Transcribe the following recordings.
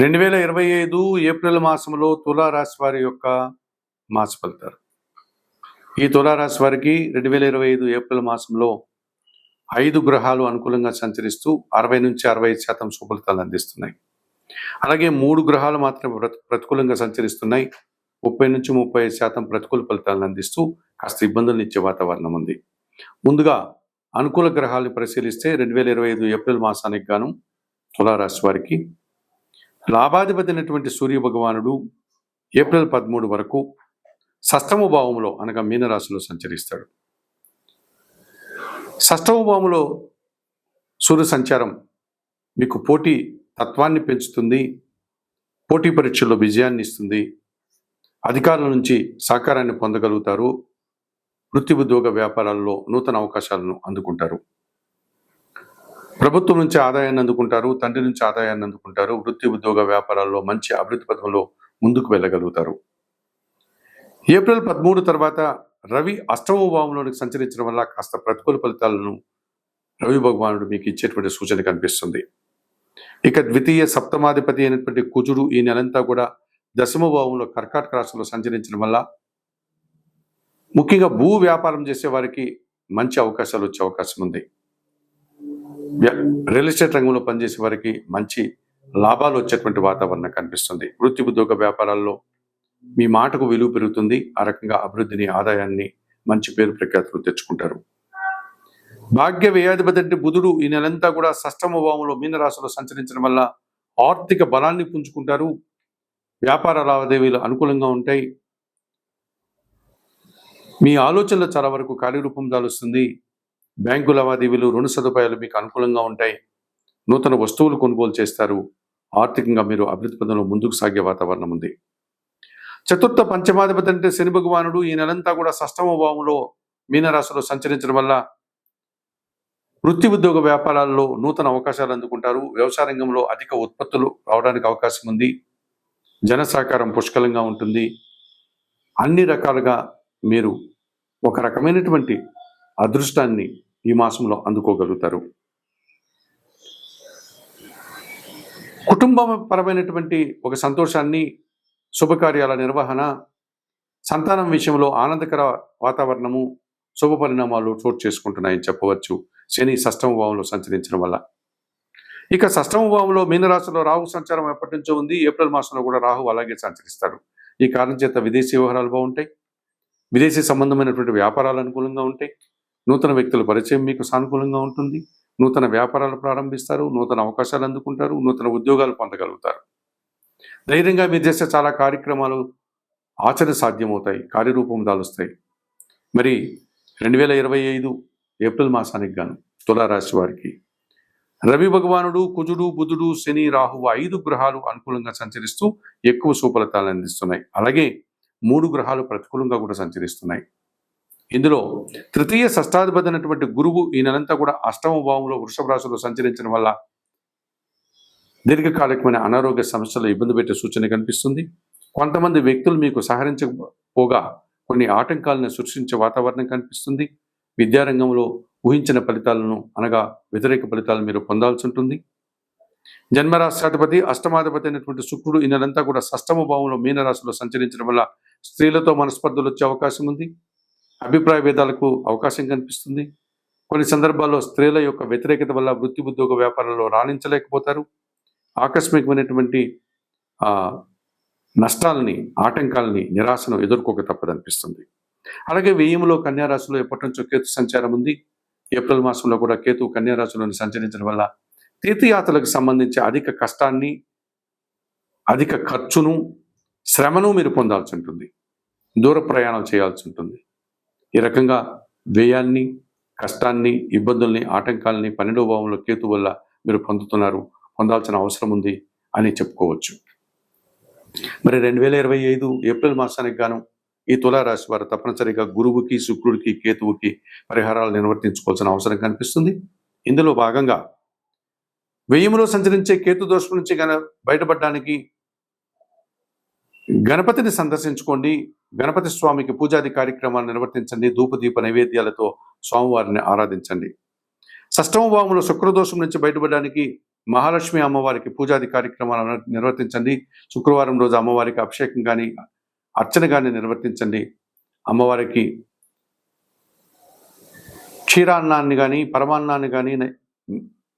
రెండు వేల ఇరవై ఐదు ఏప్రిల్ మాసంలో తులారాశి వారి యొక్క మాస ఫలితాలు. ఈ తులారాశి వారికి రెండు వేల ఇరవై ఐదు ఏప్రిల్ మాసంలో ఐదు గ్రహాలు అనుకూలంగా సంచరిస్తూ అరవై నుంచి అరవై ఐదు శాతం సుఫలితాలు అందిస్తున్నాయి. అలాగే మూడు గ్రహాలు మాత్రం ప్రతి ప్రతికూలంగా సంచరిస్తున్నాయి. ముప్పై నుంచి ముప్పై ఐదు శాతం ప్రతికూల ఫలితాలను అందిస్తూ కాస్త ఇబ్బందులు ఇచ్చే వాతావరణం ఉంది. ముందుగా అనుకూల గ్రహాలను పరిశీలిస్తే రెండు వేల ఇరవై ఐదు ఏప్రిల్ మాసానికి గాను తులారాశి వారికి లాభాధిపతి అయినటువంటి సూర్య భగవానుడు ఏప్రిల్ పదమూడు వరకు సష్టమ భావంలో అనగా మీనరాశిలో సంచరిస్తాడు. షష్టమ భావంలో సూర్య సంచారం మీకు పోటీ తత్వాన్ని పెంచుతుంది పోటీ పరీక్షల్లో విజయాన్ని ఇస్తుంది అధికారుల నుంచి సహకారాన్ని పొందగలుగుతారు వృత్తి ఉద్యోగ వ్యాపారాల్లో నూతన అవకాశాలను అందుకుంటారు. ప్రభుత్వం నుంచి ఆదాయాన్ని అందుకుంటారు తండ్రి నుంచి ఆదాయాన్ని అందుకుంటారు వృత్తి ఉద్యోగ వ్యాపారాల్లో మంచి అభివృద్ధి పథకంలో ముందుకు వెళ్ళగలుగుతారు. ఏప్రిల్ పదమూడు తర్వాత రవి అష్టమ భావంలోనికి సంచరించడం వల్ల కాస్త ప్రతికూల ఫలితాలను రవి భగవానుడు మీకు ఇచ్చేటువంటి సూచన కనిపిస్తుంది. ఇక ద్వితీయ సప్తమాధిపతి అయినటువంటి కుజుడు ఈ నెలంతా కూడా దశమ భావంలో కర్కాటక రాశిలో సంచరించడం వల్ల ముఖ్యంగా భూ వ్యాపారం చేసే వారికి మంచి అవకాశాలు వచ్చే అవకాశం ఉంది. రియల్ ఎస్టేట్ రంగంలో పనిచేసే వారికి మంచి లాభాలు వచ్చేటువంటి వాతావరణం కనిపిస్తుంది. వృత్తి ఉద్యోగ వ్యాపారాల్లో మీ మాటకు విలువ పెరుగుతుంది. ఆ రకంగా అభివృద్ధిని ఆదాయాన్ని మంచి పేరు ప్రఖ్యాతులు తెచ్చుకుంటారు. భాగ్య వ్యయాధిపతి అంటే బుధుడు ఈ నెలంతా కూడా సష్టమ భావంలో మీనరాశిలో సంచరించడం వల్ల ఆర్థిక బలాన్ని పుంజుకుంటారు. వ్యాపార లావాదేవీలు అనుకూలంగా ఉంటాయి. మీ ఆలోచనలు చాలా వరకు కార్యరూపం దాలుస్తుంది. బ్యాంకు లావాదేవీలు రుణ సదుపాయాలు మీకు అనుకూలంగా ఉంటాయి. నూతన వస్తువులు కొనుగోలు చేస్తారు. ఆర్థికంగా మీరు అభివృద్ధి పదంలో ముందుకు సాగే వాతావరణం ఉంది. చతుర్థ పంచమాధిపతి అంటే శని భగవానుడు. ఈ నెలంతా కూడా సష్టమ భావంలో మీనరాశిలో సంచరించడం వల్ల వృత్తి ఉద్యోగ వ్యాపారాల్లో నూతన అవకాశాలు అందుకుంటారు. వ్యవసాయ రంగంలో అధిక ఉత్పత్తులు రావడానికి అవకాశం ఉంది. జన సహకారం పుష్కలంగా ఉంటుంది. అన్ని రకాలుగా మీరు ఒక రకమైనటువంటి అదృష్టాన్ని ఈ మాసంలో అందుకోగలుగుతారు. కుటుంబపరమైనటువంటి ఒక సంతోషాన్ని శుభకార్యాల నిర్వహణ సంతానం విషయంలో ఆనందకర వాతావరణము శుభ పరిణామాలు చోటు చేసుకుంటున్నాయని చెప్పవచ్చు. శని షష్టమ భావంలో సంచరించడం వల్ల. ఇక షష్టమ భావంలో మీనరాశిలో రాహు సంచారం ఎప్పటి నుంచో ఉంది. ఏప్రిల్ మాసంలో కూడా రాహు అలాగే సంచరిస్తారు. ఈ కారణం చేత విదేశీ వ్యవహారాలు బాగుంటాయి. విదేశీ సంబంధమైనటువంటి వ్యాపారాలు అనుకూలంగా ఉంటాయి. నూతన వ్యక్తుల పరిచయం మీకు సానుకూలంగా ఉంటుంది. నూతన వ్యాపారాలు ప్రారంభిస్తారు. నూతన అవకాశాలు అందుకుంటారు. నూతన ఉద్యోగాలు పొందగలుగుతారు. ధైర్యంగా మీరు చేసే చాలా కార్యక్రమాలు ఆచరణ సాధ్యమవుతాయి. కార్యరూపం దాలుస్తాయి. మరి రెండు వేల ఇరవై ఐదు ఏప్రిల్ మాసానికి గాను తులారాశి వారికి రవి భగవానుడు కుజుడు బుధుడు శని రాహువు ఐదు గ్రహాలు అనుకూలంగా సంచరిస్తూ ఎక్కువ సుఫలితాలను అందిస్తున్నాయి. అలాగే మూడు గ్రహాలు ప్రతికూలంగా కూడా సంచరిస్తున్నాయి. ఇందులో తృతీయ షష్టాధిపతి అయినటువంటి గురువు ఈ నెలంతా కూడా అష్టమ భావంలో వృషభ రాశిలో సంచరించడం వల్ల దీర్ఘకాలికమైన అనారోగ్య సమస్యలు ఇబ్బంది పెట్టే సూచన కనిపిస్తుంది. కొంతమంది వ్యక్తులు మీకు సహకరించకపోగా కొన్ని ఆటంకాలను సృష్టించే వాతావరణం కనిపిస్తుంది. విద్యారంగంలో ఊహించిన ఫలితాలను అనగా వ్యతిరేక ఫలితాలను మీరు పొందాల్సి ఉంటుంది. జన్మరాష్ట్రాధిపతి అష్టమాధిపతి అయినటువంటి శుక్రుడు ఈ నెలంతా కూడా షష్టమ భావంలో మీనరాశిలో సంచరించడం వల్ల స్త్రీలతో మనస్పర్ధలు వచ్చే అవకాశం ఉంది. అభిప్రాయ భేదాలకు అవకాశం కనిపిస్తుంది. కొన్ని సందర్భాల్లో స్త్రీల యొక్క వ్యతిరేకత వల్ల వృత్తి ఉద్యోగ వ్యాపారంలో రాణించలేకపోతారు. ఆకస్మికమైనటువంటి నష్టాలని ఆటంకాలని నిరాశను ఎదుర్కోక తప్పదనిపిస్తుంది. అలాగే వ్యయంలో కన్యారాశిలో ఎప్పటి నుంచో కేతు సంచారం ఉంది. ఏప్రిల్ మాసంలో కూడా కేతు కన్యారాశిలోని సంచరించడం వల్ల తీర్థయాత్రలకు సంబంధించి అధిక కష్టాన్ని అధిక ఖర్చును శ్రమను మీరు పొందాల్సి ఉంటుంది. దూర ప్రయాణం చేయాల్సి ఉంటుంది. ఈ రకంగా వ్యయాన్ని కష్టాన్ని ఇబ్బందుల్ని ఆటంకాలని పన్నెండవ భావంలో కేతు వల్ల మీరు పొందుతున్నారు పొందాల్సిన అవసరం ఉంది అని చెప్పుకోవచ్చు. మరి రెండు వేల ఇరవై ఐదు ఏప్రిల్ మాసానికి గాను ఈ తులారాశి వారు తప్పనిసరిగా గురువుకి శుక్రుడికి కేతువుకి పరిహారాలు నిర్వర్తించుకోవాల్సిన అవసరం కనిపిస్తుంది. ఇందులో భాగంగా వ్యయములో సంచరించే కేతు దోషం నుంచి గన బయటపడడానికి గణపతిని సందర్శించుకోండి. గణపతి స్వామికి పూజాది కార్యక్రమాలు నిర్వర్తించండి. ధూపదీప నైవేద్యాలతో స్వామివారిని ఆరాధించండి. షష్టమ భావంలో శుక్రదోషం నుంచి బయటపడడానికి మహాలక్ష్మి అమ్మవారికి పూజాది కార్యక్రమాలు నిర్వర్తించండి. శుక్రవారం రోజు అమ్మవారికి అభిషేకం కానీ అర్చన కానీ నిర్వర్తించండి. అమ్మవారికి క్షీరాన్నాన్ని కానీ పరమాన్నాన్ని కానీ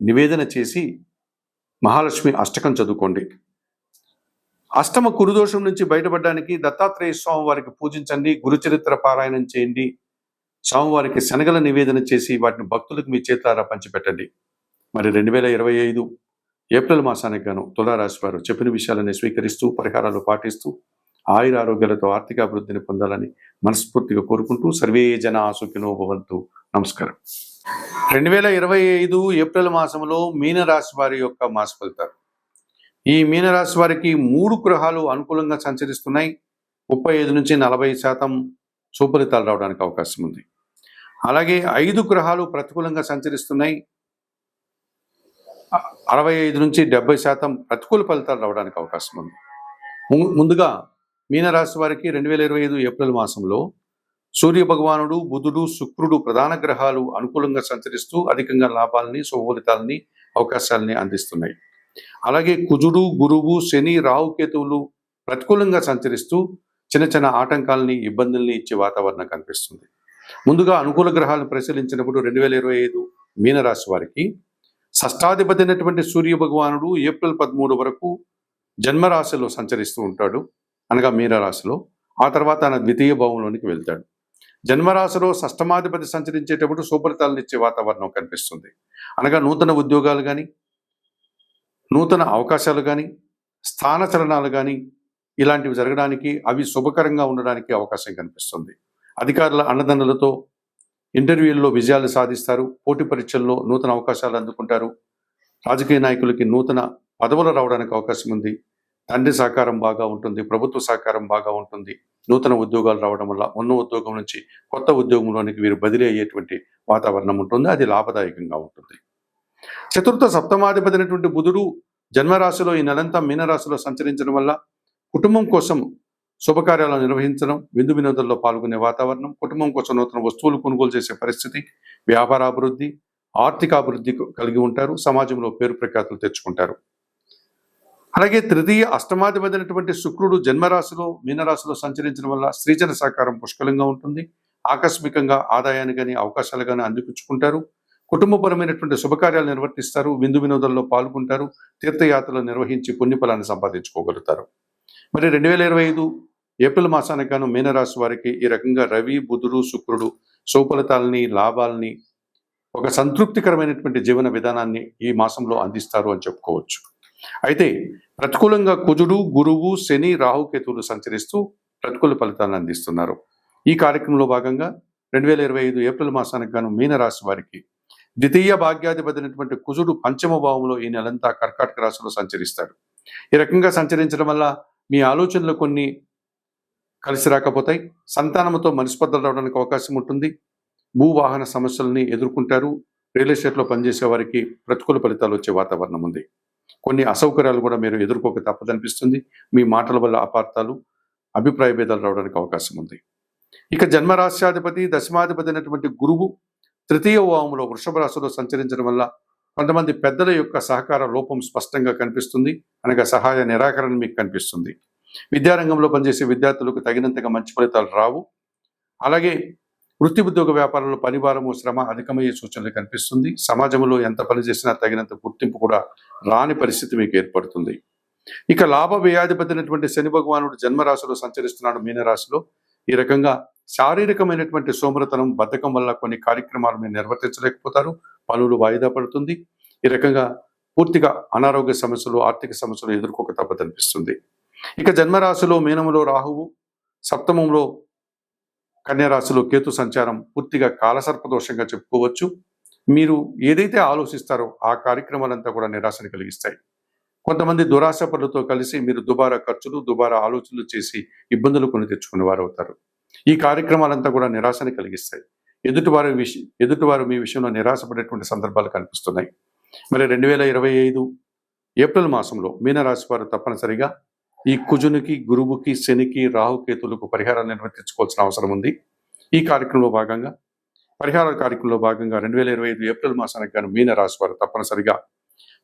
నివేదన చేసి మహాలక్ష్మి అష్టకం చదువుకోండి. అష్టమ కురుదోషం నుంచి బయటపడడానికి దత్తాత్రేయ స్వామి వారికి పూజించండి గురుచరిత్ర పారాయణం చేయండి స్వామివారికి శనగల నివేదన చేసి వాటిని భక్తులకు మీ చేతులారా పంచిపెట్టండి. మరి రెండు వేల ఇరవై ఐదు ఏప్రిల్ మాసానికి గాను తులారాశి వారు చెప్పిన విషయాలని స్వీకరిస్తూ పరిహారాలు పాటిస్తూ ఆయుర ఆరోగ్యాలతో ఆర్థిక అభివృద్ధిని పొందాలని మనస్ఫూర్తిగా కోరుకుంటూ సర్వే జన ఆసుకినో భవంతు. నమస్కారం. రెండు వేల ఇరవై ఐదు ఏప్రిల్ మాసంలో మీనరాశి వారి యొక్క మాస ఫలితాలు. ఈ మీనరాశి వారికి మూడు గ్రహాలు అనుకూలంగా సంచరిస్తున్నాయి. ముప్పై ఐదు నుంచి నలభై శాతం సుఫలితాలు రావడానికి అవకాశం ఉంది. అలాగే ఐదు గ్రహాలు ప్రతికూలంగా సంచరిస్తున్నాయి. అరవై ఐదు నుంచి డెబ్బై శాతం ప్రతికూల ఫలితాలు రావడానికి అవకాశం ఉంది. ము- ముందుగా మీనరాశి వారికి రెండు వేల ఇరవై ఐదు ఏప్రిల్ మాసంలో సూర్య భగవానుడు బుధుడు శుక్రుడు ప్రధాన గ్రహాలు అనుకూలంగా సంచరిస్తూ అధికంగా లాభాలని సుఫలితాలని అవకాశాలని అందిస్తున్నాయి. అలాగే కుజుడు గురువు శని రాహుకేతువులు ప్రతికూలంగా సంచరిస్తూ చిన్న చిన్న ఆటంకాలని ఇబ్బందుల్ని ఇచ్చే వాతావరణం కనిపిస్తుంది. ముందుగా అనుకూల గ్రహాలను పరిశీలించినప్పుడు రెండు వేల ఇరవై ఐదు మీనరాశి వారికి షష్టాధిపతి అయినటువంటి సూర్య భగవానుడు ఏప్రిల్ పదమూడు వరకు జన్మరాశిలో సంచరిస్తూ ఉంటాడు. అనగా మీనరాశిలో ఆ తర్వాత ఆయన ద్వితీయ భావంలోనికి వెళ్తాడు. జన్మరాశిలో షష్టమాధిపతి సంచరించేటప్పుడు సుఫలితాలను ఇచ్చే వాతావరణం కనిపిస్తుంది. అనగా నూతన ఉద్యోగాలు కానీ నూతన అవకాశాలు కానీ స్థానచలనాలు కానీ ఇలాంటివి జరగడానికి అవి శుభకరంగా ఉండడానికి అవకాశం కనిపిస్తుంది. అధికారుల అన్నదండలతో ఇంటర్వ్యూల్లో విజయాలు సాధిస్తారు పోటీ పరీక్షల్లో నూతన అవకాశాలు అందుకుంటారు. రాజకీయ నాయకులకి నూతన పదవులు రావడానికి అవకాశం ఉంది. తండ్రి సహకారం బాగా ఉంటుంది ప్రభుత్వ సహకారం బాగా ఉంటుంది. నూతన ఉద్యోగాలు రావడం వల్ల ఉన్న ఉద్యోగం నుంచి కొత్త ఉద్యోగంలోనికి వీరు బదిలీ అయ్యేటువంటి వాతావరణం ఉంటుంది అది లాభదాయకంగా ఉంటుంది. చతుర్థ సప్తమాధిపతి అయినటువంటి బుధుడు జన్మరాశిలో ఈ నెలంతా మీనరాశిలో సంచరించడం వల్ల కుటుంబం కోసం శుభకార్యాలు నిర్వహించడం విందు వినోదంలో పాల్గొనే వాతావరణం కుటుంబం కోసం నూతన వస్తువులు కొనుగోలు చేసే పరిస్థితి వ్యాపార అభివృద్ధి ఆర్థిక అభివృద్ధి కలిగి ఉంటారు సమాజంలో పేరు ప్రఖ్యాతులు తెచ్చుకుంటారు. అలాగే తృతీయ అష్టమాధిపతినటువంటి శుక్రుడు జన్మరాశిలో మీనరాశిలో సంచరించడం వల్ల స్త్రీజన సహకారం పుష్కలంగా ఉంటుంది ఆకస్మికంగా ఆదాయాన్ని కానీ అవకాశాలు కానీ అందిపుచ్చుకుంటారు. కుటుంబపరమైనటువంటి శుభకార్యాలు నిర్వర్తిస్తారు విందు వినోదంలో పాల్గొంటారు తీర్థయాత్రలు నిర్వహించి పుణ్యఫలాన్ని సంపాదించుకోగలుగుతారు. మరి రెండు వేల ఇరవై ఐదు ఏప్రిల్ మాసానికి గాను మీనరాశి వారికి ఈ రకంగా రవి బుధుడు శుక్రుడు సుఫలితాలని లాభాలని ఒక సంతృప్తికరమైనటువంటి జీవన విధానాన్ని ఈ మాసంలో అందిస్తారు అని చెప్పుకోవచ్చు. అయితే ప్రతికూలంగా కుజుడు గురువు శని రాహుకేతువులు సంచరిస్తూ ప్రతికూల ఫలితాలను అందిస్తున్నారు. ఈ కార్యక్రమంలో భాగంగా రెండు వేల ఇరవై ఐదు ఏప్రిల్ మాసానికి గాను మీనరాశి వారికి ద్వితీయ భాగ్యాధిపతి అయినటువంటి కుజుడు పంచమ భావంలో ఈ నెలంతా కర్కాటక రాశిలో సంచరిస్తాడు. ఈ రకంగా సంచరించడం వల్ల మీ ఆలోచనలు కొన్ని కలిసి రాకపోతాయి. సంతానంతో మనస్పర్ధలు రావడానికి అవకాశం ఉంటుంది. భూవాహన సమస్యల్ని ఎదుర్కొంటారు. రియల్ ఎస్టేట్లో పనిచేసే వారికి ప్రతికూల ఫలితాలు వచ్చే వాతావరణం ఉంది. కొన్ని అసౌకర్యాలు కూడా మీరు ఎదుర్కోక తప్పదనిపిస్తుంది. మీ మాటల వల్ల అపార్థాలు అభిప్రాయ భేదాలు రావడానికి అవకాశం ఉంది. ఇక జన్మరాశ్యాధిపతి దశమాధిపతి అయినటువంటి గురువు తృతీయ భావంలో వృషభ రాశిలో సంచరించడం వల్ల కొంతమంది పెద్దల యొక్క సహకార లోపం స్పష్టంగా కనిపిస్తుంది. అనగా సహాయ నిరాకరణ మీకు కనిపిస్తుంది. విద్యారంగంలో పనిచేసే విద్యార్థులకు తగినంతగా మంచి ఫలితాలు రావు. అలాగే వృత్తి ఉద్యోగ వ్యాపారంలో పనిభారము శ్రమ అధికమయ్యే సూచనలు కనిపిస్తుంది. సమాజంలో ఎంత పని చేసినా తగినంత గుర్తింపు కూడా రాని పరిస్థితి మీకు ఏర్పడుతుంది. ఇక లాభ వ్యయాధిపతి శని భగవానుడు జన్మరాశిలో సంచరిస్తున్నాడు మీనరాశిలో. ఈ రకంగా శారీరకమైనటువంటి సోమరతనం బద్ధకం వల్ల కొన్ని కార్యక్రమాలు మీరు నిర్వర్తించలేకపోతారు పనులు వాయిదా పడుతుంది. ఈ రకంగా పూర్తిగా అనారోగ్య సమస్యలు ఆర్థిక సమస్యలు ఎదుర్కోక తప్పదనిపిస్తుంది ఇక జన్మరాశిలో మీనములో రాహువు సప్తమంలో కన్యారాశిలో కేతు సంచారం పూర్తిగా కాలసర్పదోషంగా చెప్పుకోవచ్చు. మీరు ఏదైతే ఆలోచిస్తారో ఆ కార్యక్రమాలంతా కూడా నిరాశను కలిగిస్తాయి. కొంతమంది దురాశ పనులతో కలిసి మీరు దుబారా ఖర్చులు దుబారా ఆలోచనలు చేసి ఇబ్బందులు కొని తెచ్చుకునే వారు అవుతారు ఈ కార్యక్రమాలంతా కూడా నిరాశని కలిగిస్తాయి. ఎదుటివారి విషయం ఎదుటివారు మీ విషయంలో నిరాశపడేటువంటి సందర్భాలు కనిపిస్తున్నాయి. మరి రెండు వేల ఇరవై ఐదు ఏప్రిల్ మాసంలో మీనరాశి వారు తప్పనిసరిగా ఈ కుజునికి గురువుకి శనికి రాహుకేతులకు పరిహారాలు నిర్వర్తించుకోవాల్సిన అవసరం ఉంది. ఈ కార్యక్రమంలో భాగంగా పరిహార కార్యక్రమంలో భాగంగా రెండు వేల ఇరవై ఐదు ఏప్రిల్ మాసానికి గాను మీనరాశి వారు తప్పనిసరిగా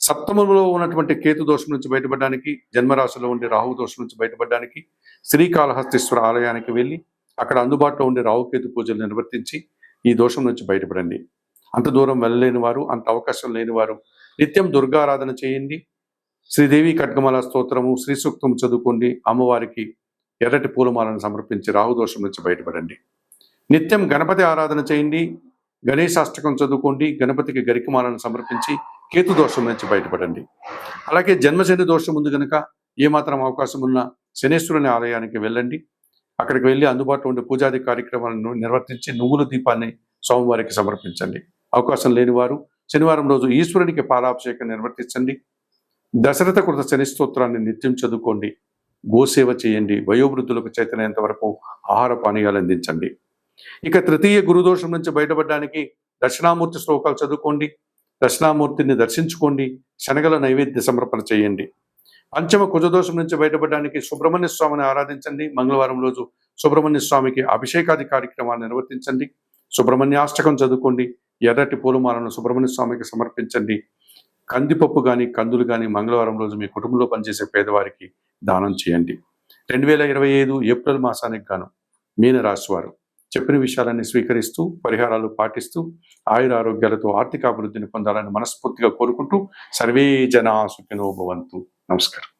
సప్తమంలో ఉన్నటువంటి కేతు దోషం నుంచి బయటపడడానికి జన్మరాశిలో ఉండే రాహు దోషం నుంచి బయటపడడానికి శ్రీకాళహస్తీశ్వర ఆలయానికి వెళ్ళి అక్కడ అందుబాటులో ఉండే రావుకేతు పూజలు నిర్వర్తించి ఈ దోషం నుంచి బయటపడండి. అంత దూరం వెళ్ళలేని వారు అంత అవకాశం లేని వారు నిత్యం దుర్గారాధన చేయండి. శ్రీదేవి ఖడ్గమాల స్తోత్రము శ్రీ సూక్తం చదువుకోండి. అమ్మవారికి ఎర్రటి పూలమాలను సమర్పించి రాహుదోషం నుంచి బయటపడండి. నిత్యం గణపతి ఆరాధన చేయండి. గణేశాష్టకం చదువుకోండి. గణపతికి గరికమాలను సమర్పించి కేతు దోషం నుంచి బయటపడండి. అలాగే జన్మశని దోషం ఉంది కనుక ఏమాత్రం అవకాశం ఉన్న శనేశ్వరుని ఆలయానికి వెళ్ళండి. అక్కడికి వెళ్ళి అందుబాటులో ఉండే పూజాది కార్యక్రమాలను నిర్వర్తించి నువ్వుల దీపాన్ని స్వామివారికి సమర్పించండి. అవకాశం లేని వారు శనివారం రోజు ఈశ్వరునికి పాలాభిషేకం నిర్వర్తించండి. దశరథ కృత శని స్తోత్రాన్ని నిత్యం చదువుకోండి. గోసేవ చేయండి. వయోవృద్ధులకు చేతనైనంత వరకు ఆహార పానీయాలు అందించండి. ఇక తృతీయ గురుదోషం నుంచి బయటపడడానికి దక్షిణామూర్తి శ్లోకాలు చదువుకోండి. దక్షిణామూర్తిని దర్శించుకోండి. శనగల నైవేద్య సమర్పణ చేయండి. పంచమ కుజదోషం నుంచి బయటపడడానికి సుబ్రహ్మణ్య స్వామిని ఆరాధించండి. మంగళవారం రోజు సుబ్రహ్మణ్య స్వామికి అభిషేకాది కార్యక్రమాలు నిర్వర్తించండి. సుబ్రహ్మణ్యాష్టకం చదువుకోండి. ఎర్రటి పూలమాలను సుబ్రహ్మణ్య స్వామికి సమర్పించండి. కందిపప్పు కానీ కందులు కానీ మంగళవారం రోజు మీ కుటుంబంలో పనిచేసే పేదవారికి దానం చేయండి. రెండు వేల ఇరవై ఐదు ఏప్రిల్ మాసానికి గాను మీనరాశివారు చెప్పిన విషయాలన్నీ స్వీకరిస్తూ పరిహారాలు పాటిస్తూ ఆయుర ఆరోగ్యాలతో ఆర్థిక అభివృద్ధిని పొందాలని మనస్ఫూర్తిగా కోరుకుంటూ సర్వే జనా సుఖినో భవంతు. నమస్కారం.